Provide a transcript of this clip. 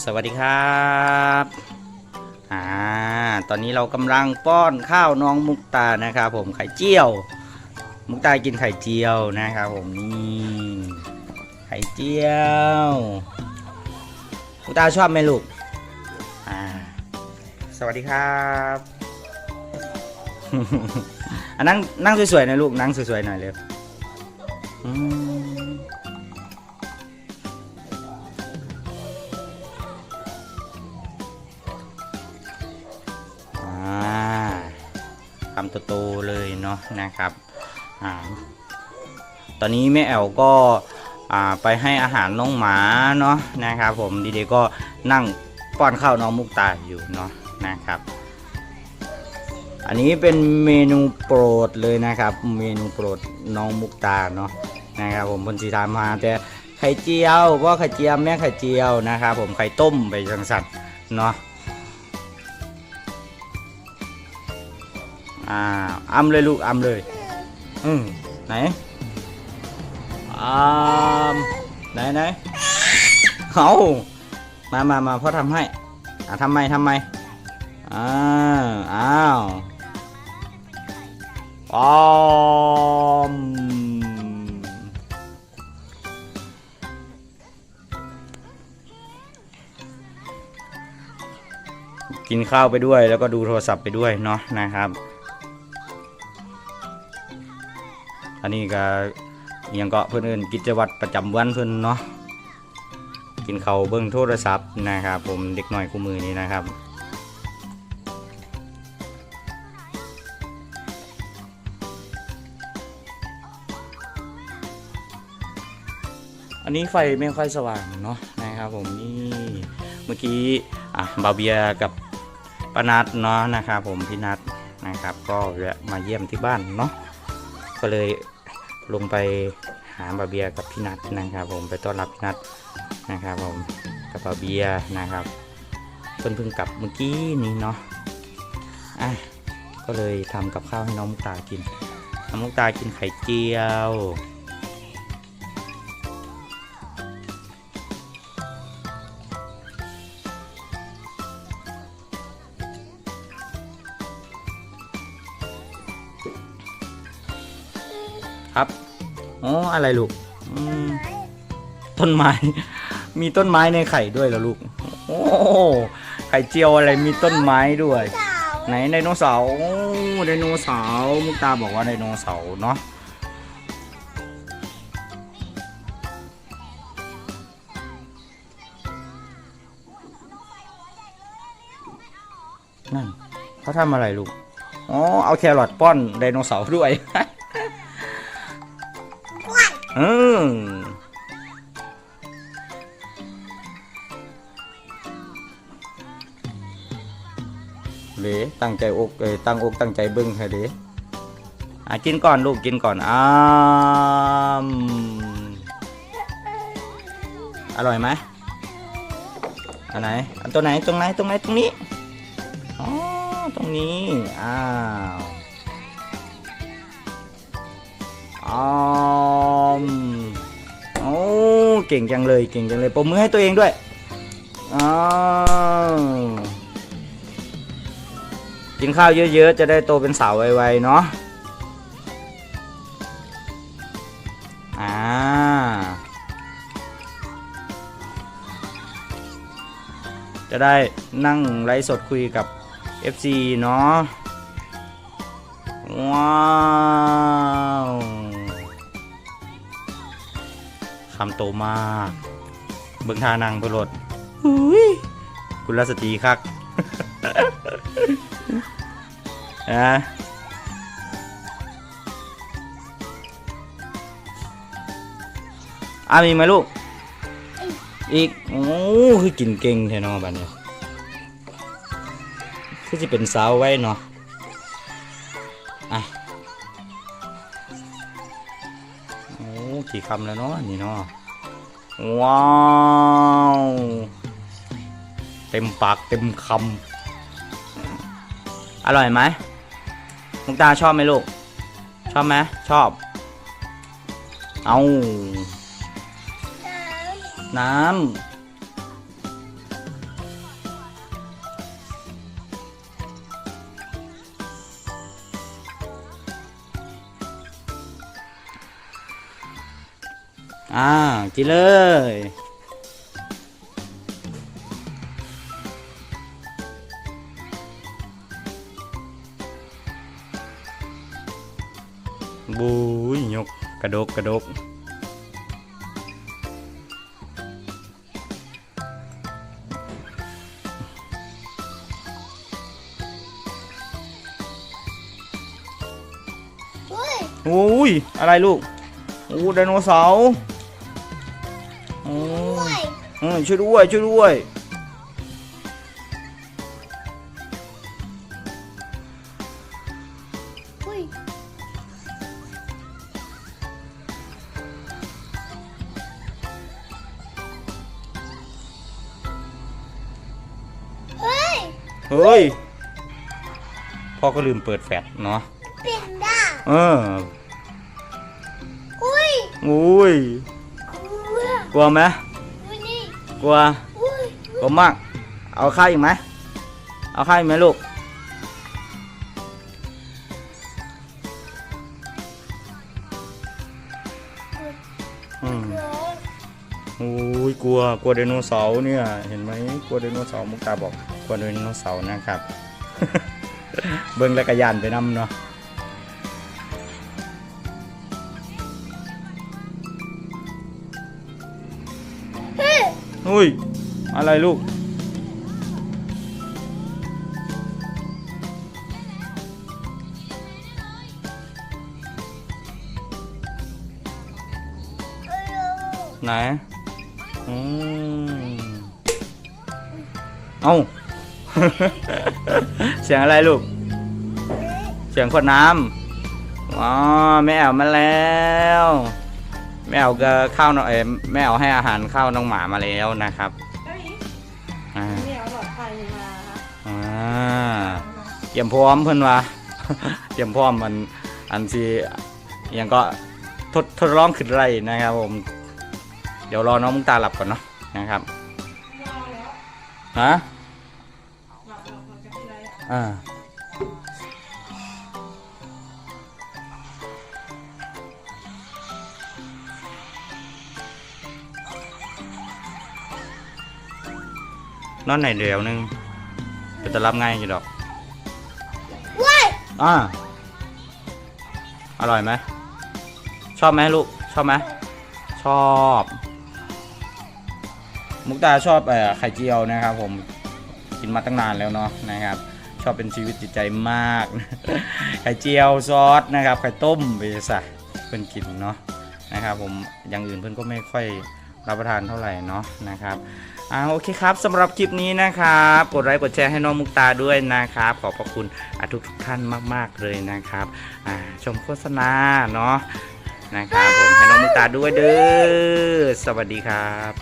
สวัสดีครับอ่าตอนนี้เรากำลังป้อนข้าวน้องมุกตานะครับผมไข่เจียว มุกตากินไข่เจียวนะครับผมนี่ไข่เจียวมุกตาชอบไหมลูกอ่าสวัสดีครับอะนั่งนั่งสวยๆหน่อยลูกนั่งสวยๆหน่อยเร็วอืม คำโตๆเลยเนาะนะครับอตอนนี้แม่แอลก็ไปให้อาหารน้องหมาเนาะนะครับผมดีเดก็นั่งป้อนข้าวน้องมุกตาอยู่เนาะนะครับ อันนี้เป็นเมนูโปรดเลยนะครับ เมนูโปรดน้องมุกตาเนาะนะครับผมบนสีทามมาแต่ไข่เจียวเพราะไข่เจียวแม่ไข่เจียวนะครับผมไข่ต้มไปจังสันเนาะ อ่าอ้ำเลยลูกอ้ำเลย อืมไหนอ้ามไหนไหนเอามามามาพ่อทำให้อ่าทำไมทำไมอ้าวอ้าวอมกินข้าวไปด้วยแล้วก็ดูโทรศัพท์ไปด้วยเนาะนะครับ อันนี้ก็ยังก็เพื่อนเอินกิจวัตรประจำวันเพื่อนเนาะกินเขาวเบิ้งโทรศัพท์นะครับ ผมเด็กหน่อยคู่มือนี้นะครับอันนี้ไฟไม่ค่อยสว่างเนาะนะครับผมนี่เมื่อกี้อะบาเบียกับปานัดเนาะนะครับผมพี่นัดนะครับ ก็แวะมาเยี่ยมที่บ้านเนาะก็เลย ลงไปหาบาเบียกับพี่นัทนะครับ ผมไปต้อนรับพี่นัทนะครับ ผมกับบาเบียนะครับเพิ่นเพิ่งกลับเมื่อกี้นี้เนาะอะก็เลยทำกับข้าวให้น้องมุกตากินน้องมุกตากินไข่เจียว ครับอ๋ออะไรลูกต้นไม้ มีต้นไม้ในไข่ด้วยเหรอลูก โอ้ไข่เจียวอะไรมีต้นไม้ด้วย ไหนไดโนเสาร์โอ้ไดโนเสาร์มุกตาบอกว่าไดโนเสาร์เนาะนั่นเขาทำอะไรลูก อ๋อ เอาแครอทป้อนไดโนเสาร์ด้วย อืมเลตั้งใจอกเอตั้งอกตั้งใจเบิ้งให้เหลอะกินก่อนลูกกินก่อนอ้ามอร่อยไหมอันไหนอันตัวไหนตรงไหนตรงไหนตรงนี้อ๋อตรงนี้อ้าว อ้อมโอ้เก่งจังเลยเก่งจังเลยปรบมือให้ตัวเองด้วยอ้าวกินข้าวเยอะๆ จะได้โตเป็นสาวไวๆเนาะอ่าจะได้นั่งไลฟ์สดคุยกับ FC เนาะว้าว คำโตมากเบิ่งทานางเพลดหุยคุณรัสตรีคักนะอามีไหมลูก อีก โอ้คือกินเก่งแท้เนาะบัดนี้คือจะเป็นสาวไว้เนาะอะ กี่คำแล้วเนาะนี่เนาะว้าวเต็มปากเต็มคำอร่อยไหมมุกตาชอบไหมลูก ชอบไหมชอบ เอาน้ำ อ่ากินเลย บูยยกกระดกกระดกเฮ้ยโอ้ย อะไรลูกโอ้ไดโนเสาร์โอ้เฮ้ยเออช่วยด้วยช่วยด้วยเฮ้ยเฮ้ย เฮ้ยพ่อก็ลืมเปิดแฟลชเนาะเป็นด้าเออเฮ้ยโอ้ยกลัวกลัวไหมวันนี้ กลัวกลัวมาก เอาข้าวอีกไหม เอาข้าวอีกไหมลูก อืมโอ้ยกลัว กลัวไดโนเสาร์เนี่ย เห็นไหมกลัวไดโนเสาร์มุกตาบอก กลัวไดโนเสาร์นะครับ เบิ้งแล้วก็ยานไปนำเนาะ อุ้ย อะไรลูก ไหนอืมเอ้าเสียงอะไรลูก เสียงขวดน้ำอ๋อแม่แอวมาแล้ว แม่แอวก็ข้าวน้องเอ๋แม่แอวให้อาหารข้าวน้องหมามาแล้วนะครับเอ้ยอ่าไม่เอาหลอดไฟมาครับอ่าเตรียมพร้อมเพื่อนวะเตรียมพร้อมมันอันที่ยังก็ทดทดลองขึ้นไรนะครับผม เดี๋ยวรอน้องมุกตาหลับก่อนเนาะนะครับรอแล้วฮะหลอดหลอดหลอดจะเป็นไรอะอ่า นอนไหนเดียวหนึงก็จะรับง่ายอยู่ดอกเว้ยอ่าอร่อยไหมชอบไหมลูกชอบไหมชอบ มุกดาชอบเอ่อไข่เจียวนะครับผมกินมาตั้งนานแล้วเนาะนะครับ ชอบเป็นชีวิตจิตใจมาก ไข่เจียวซอสนะครับไข่ต้มไปซะเพื่อนกินเนาะนะครับผมอย่างอื่นเพื่อนก็ไม่ค่อยรับประทานเท่าไหร่เนาะนะครับ อ่าโอเคครับสำหรับคลิปนี้นะครับ กดไลค์กดแชร์ให้น้องมุกตาด้วยนะครับ ขอบพระคุณทุกทุกท่านมาก ๆเลยนะครับอ่าชมโฆษณาเนาะนะครับผมให้น้องมุกตาด้วยเด้อสวัสดีครับ